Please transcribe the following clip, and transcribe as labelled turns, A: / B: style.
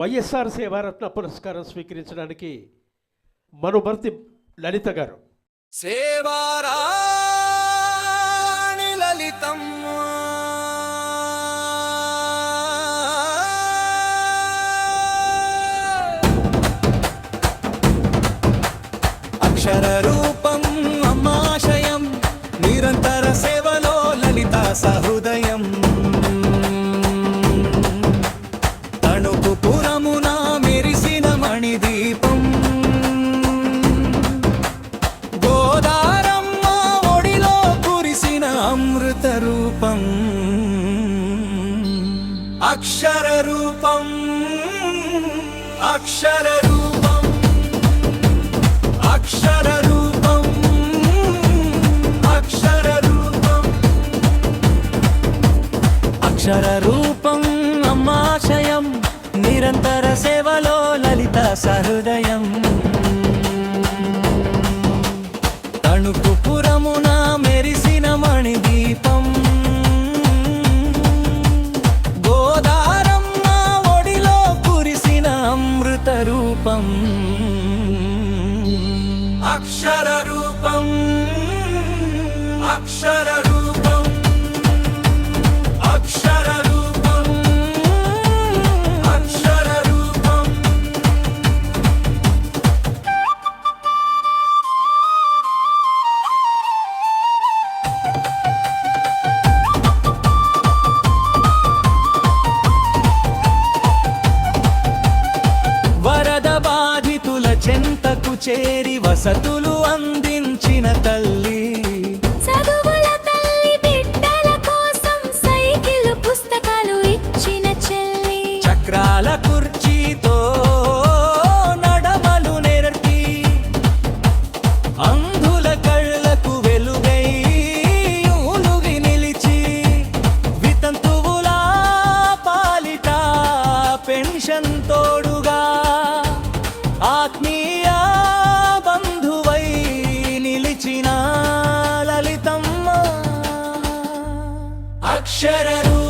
A: వైఎస్ఆర్ సేవారత్న పురస్కారం స్వీకరించడానికి మనుమర్తి లలిత గారు.
B: సేవారాణి లలితమ్మ. అక్షర రూ అక్షర రూపం అక్షర రూపం అక్షర రూపం అక్షర రూపం. అక్షర రూపం అమ్మాశయం నిరంతర సేవలో లలిత సహృదయం. అక్షర రూపం చెంతకు చేరి వసతులు అందించిన తల్లి.
C: చదువుల తల్లి బిడ్డల కోసం సైకిల్ పుస్తకాలు ఇచ్చిన చెల్లి.
B: చక్రాల కుర్చీతో నడమలు నేర్పి. అంధుల కళ్ళకు వెలుగై ఊలుగి నిలిచి వితంతువుల పాలిట పెన్షన్ తోడుగా ಸಾಕ್ಷರರು